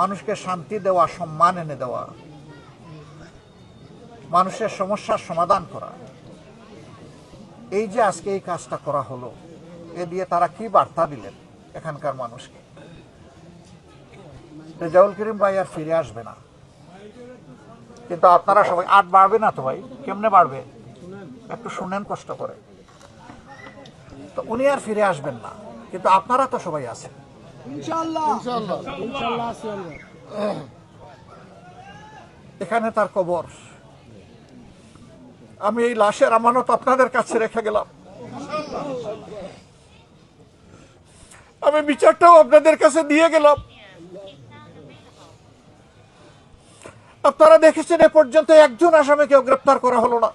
মানুষকে শান্তি দেওয়া, সম্মান এনে দেওয়া, মানুষের সমস্যার সমাধান করা। এই যে আজকে এই কাজটা করা হলো, এ দিয়ে তারা কি বার্তা দিলেন এখানকার মানুষকে? রেজাউল করিম ভাই আর ফিরে আসবে না। কিন্তু আপনারা সবাই আট বাড়বে না তো ভাই? কেমনে বাড়বে? একটু শুনেন কষ্ট করে। তো উনি আর ফিরে আসবেন না। কিন্তু আপনারা তো সবাই আছেন। এখানে তার কবর। আমি এই লাশের আমানত আপনাদের কাছে রেখে গেলাম। আমি বিচারটাও আপনাদের কাছে দিয়ে গেলাম। আপনারা দেখেছেন এ পর্যন্ত একজন আসামিকেও গ্রেপ্তার করা হলো না।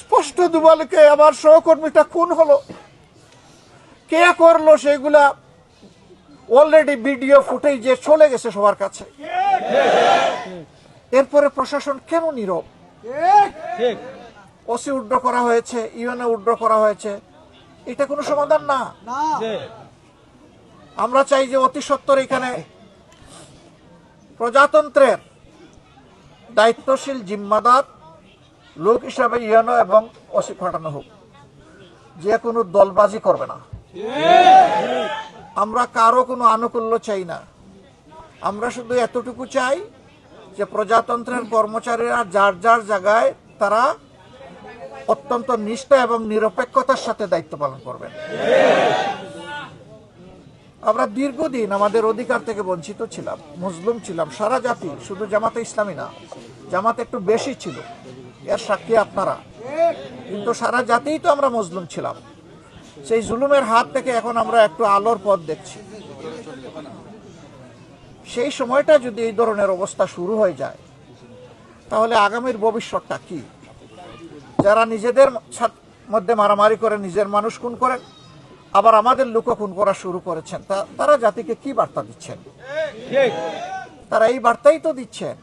স্পষ্ট দুবালকে আমার সহকর্মীটা খুন হলো। কে করল সেগুলা অলরেডি ভিডিও ফুটেজে চলে গেছে সবার কাছে। এরপরে প্রশাসন কেন নীরব? ওসি উড্র করা হয়েছে ইউএনএ উড্র করা হয়েছে। এটা কোনো সমাধান না? আমরা চাই যে অতি সত্বর এখানে প্রজাতন্ত্রের দায়িত্বশীল জিম্মাদার লোক হিসাবে ইউএনও এবং ওসি পাঠানো হোক। যে কোনো দলবাজি করবে না। আমরা কারও কোনো আনুকূল্য চাই না। আমরা শুধু এতটুকু চাই যে প্রজাতন্ত্রের কর্মচারীরা যার যার জায়গায় তারা অত্যন্ত নিষ্ঠা এবং নিরপেক্ষতার সাথে দায়িত্ব পালন করবেন। আমরা দীর্ঘদিন আমাদের অধিকার থেকে বঞ্চিত ছিলাম মুসলিম ছিলাম সারা জাতি শুধু জামাতে ইসলামী না জামাতে একটু বেশি ছিল। এর সাক্ষী আপনারা। কিন্তু সারা জাতিই তো আমরা মুসলিম ছিলাম। সেই জুলুমের হাত থেকে এখন আমরা একটু আলোর পথ দেখছি। সেই সময়টা যদি এই ধরনের অবস্থা শুরু হয়ে যায়, তাহলে আগামীর ভবিষ্যৎটা কি? যারা নিজেদের মধ্যে মারামারি করে, নিজের মানুষ খুন করেন আবার আমাদের লোক খুন করা শুরু করেছেন তারা জাতিকে কি বার্তা দিচ্ছেন? তারা এই বার্তাই তো দিচ্ছেন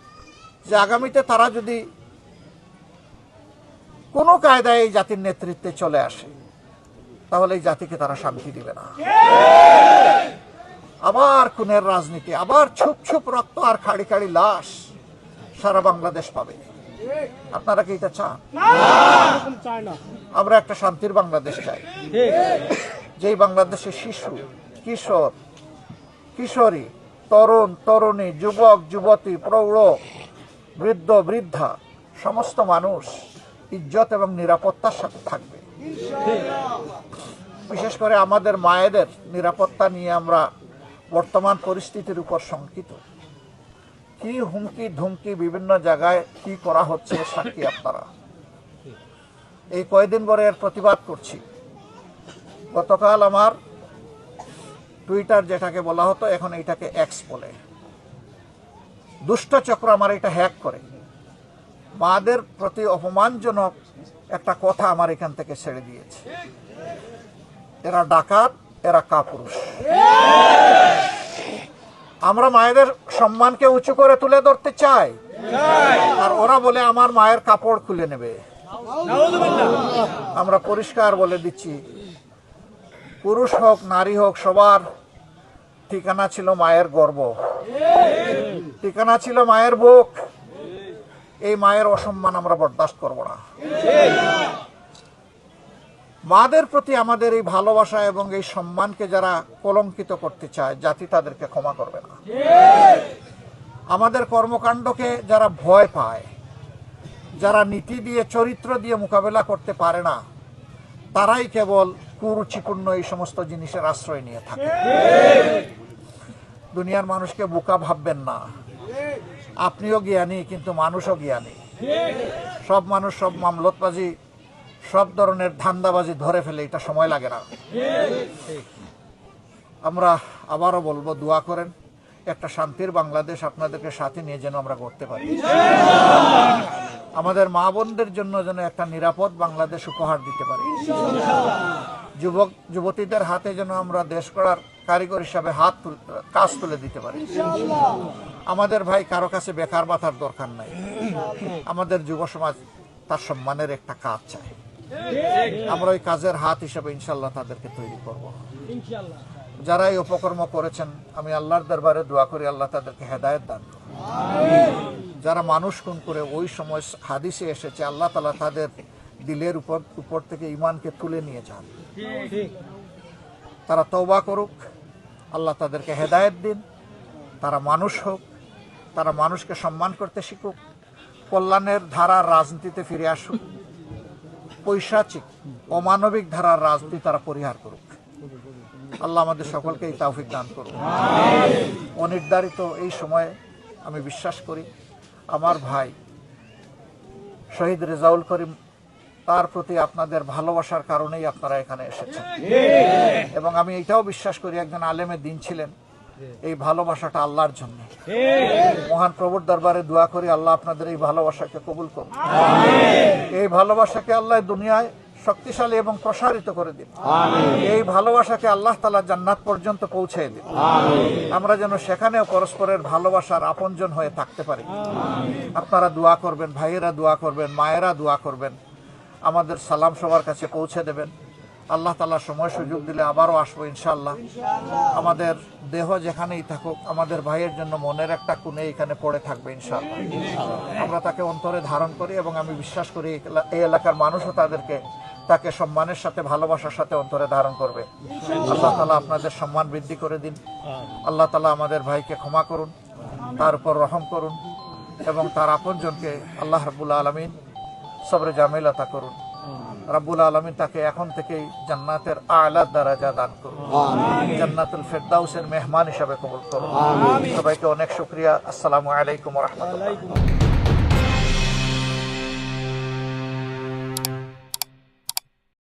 যে আগামীতে তারা যদি কোনো কায়দায় এই জাতির নেতৃত্বে চলে আসে তাহলে এই জাতিকে তারা শান্তি দিবে না। আবার খুনের রাজনীতি আবার ছুপ ছুপ রক্ত আর খাড়ি খাড়ি লাশ সারা বাংলাদেশ পাবে। আপনারা কি এটা চান? আমরা একটা শান্তির বাংলাদেশ চাই। যেই বাংলাদেশে শিশু কিশোর কিশোরী তরুণ তরুণী যুবক যুবতী প্রৌঢ় বৃদ্ধ বৃদ্ধা সমস্ত মানুষ ইজ্জত এবং নিরাপত্তার সাথে থাকবে। বিশেষ করে আমাদের মায়েদের নিরাপত্তা নিয়ে আমরা বর্তমান পরিস্থিতির উপর শঙ্কিত। কি হুমকি ধুমকি বিভিন্ন জায়গায় কি করা হচ্ছে সাক্ষী আপনারা? এই কয়দিন পরে এর প্রতিবাদ করছি। গতকাল আমার টুইটার যেটাকে বলা হতো, এখন এটাকে এক্স বলে। দুষ্ট চক্র আমার এটা হ্যাক করে। মাদের প্রতি অপমানজনক একটা কথা আমার এখান থেকে ছেড়ে দিয়েছে। এরা ডাকাত, এরা কাপুরুষ। আমরা মায়েদের সম্মানকে উঁচু করে তুলে ধরতে চাই। আর ওরা বলে, আমার মায়ের কাপড় খুলে নেবে। আমরা পরিষ্কার বলে দিচ্ছি, পুরুষ হোক, নারী হোক, সবার ঠিকানা ছিল মায়ের গর্ব। ঠিকানা ছিল মায়ের বুক। এই মায়ের অসম্মান আমরা বরদাস্ত করব না। মাদের প্রতি আমাদের এই ভালোবাসা এবং এই সম্মানকে যারা কলঙ্কিত করতে চায়, জাতি তাদেরকে ক্ষমা করবে না। আমাদের কর্মকাণ্ডকে যারা ভয় পায়, যারা নীতি দিয়ে, চরিত্র দিয়ে মোকাবেলা করতে পারে না, তারাই কেবল কুরুচিপূর্ণ এই সমস্ত জিনিসের আশ্রয় নিয়ে থাকে। দুনিয়ার মানুষকে বোকা ভাববেন না। আপনিও জ্ঞানী, কিন্তু মানুষও জ্ঞানী। সব মানুষ, সব মামলতবাজি, সব ধরনের ধান্দাবাজি ধরে ফেলে, এটা সময় লাগে না। আমরা আবারও বলব, দোয়া করেন, একটা শান্তির বাংলাদেশ আপনাদেরকে সাথে নিয়ে যেন আমরা করতে পারি। আমাদের মা বোনদের জন্য যেন একটা নিরাপদ বাংলাদেশ উপহার দিতে পারি। যুবক, যুবতীদের হাতে যেন আমরা দেশ করার কারিগর হিসাবে হাত কাজ তুলে দিতে পারি। আমাদের ভাই কারও কাছে বেকার বাথার দরকার নাই। আমাদের যুব সমাজ তার সম্মানের একটা কাজ চায় আমরা ওই কাজের হাত হিসাবে ইনশাল্লাহ তাদেরকে তৈরি করব। যারা এই উপকর্ম করেছেন, আমি আল্লাহর দরবারে দোয়া করি, আল্লাহ তাদেরকে হেদায়েত দান যারা মানুষ খুন করে ওই সময় হাদিসে এসেছে, আল্লাহ তালা তাদের দিলের উপর উপর থেকে ইমানকে তুলে নিয়ে যান। তারা তৌবা করুক, আল্লাহ তাদেরকে হেদায়েত দিন, তারা মানুষ হোক, তারা মানুষকে সম্মান করতে শিখুক, কল্যাণের ধারার রাজনীতিতে ফিরে আসুক, পৈশাচিক, অমানবিক ধারার রাজনীতি তারা পরিহার করুক। আল্লাহ আমাদের সকলকে এই তৌফিক দান করুন অনির্ধারিত এই সময়ে আমি বিশ্বাস করি, আমার ভাই শহীদ রেজাউল করিম তার প্রতি আপনাদের ভালোবাসার কারণেই আপনারা এখানে এসেছেন। এবং আমি এটাও বিশ্বাস করি একজন আলেমের দিন ছিলেন এই ভালোবাসাটা আল্লাহর জন্য। মহান প্রভুর দরবারে দোয়া করি আল্লাহ আপনাদের এই ভালোবাসাকে কবুল করুন। এই ভালোবাসাকে আল্লাহ দুনিয়ায় শক্তিশালী এবং প্রসারিত করে দিন। এই ভালোবাসাকে আল্লাহ তালা জান্নাত পর্যন্ত পৌঁছে দিন। আমরা যেন সেখানেও পরস্পরের ভালোবাসার আপনজন হয়ে থাকতে পারি। আপনারা দোয়া করবেন ভাইয়েরা দোয়া করবেন মায়েরা দোয়া করবেন। আমাদের সালাম সবার কাছে পৌঁছে দেবেন। আল্লাহ তালা সময় সুযোগ দিলে আবারও আসব ইনশাল্লাহ আমাদের দেহ যেখানেই থাকুক, আমাদের ভাইয়ের জন্য মনের একটা কোণে এখানে পড়ে থাকবে ইনশাল্লাহ আমরা তাকে অন্তরে ধারণ করি এবং আমি বিশ্বাস করি এই এলাকার মানুষও তাদেরকে তাকে সম্মানের সাথে, ভালোবাসার সাথে অন্তরে ধারণ করবে। আল্লাহ তালা আপনাদের সম্মান বৃদ্ধি করে দিন। আল্লাহ তালা আমাদের ভাইকে ক্ষমা করুন, তার উপর রহম করুন এবং তার আপনজনকে আল্লাহ রবুল্লা আলমিন সবরে জামিলতা করুন। রাব্বুল আলমিন তাকে এখন থেকেই জান্নাতের আলা দারাজা দান করুন। জান্নাতুল ফেরদাউসের মেহমান হিসাবে কবুল করুন। সবাইকে অনেক শুক্রিয়া। আসসালামু আলাইকুম রহমতুল্লাহ।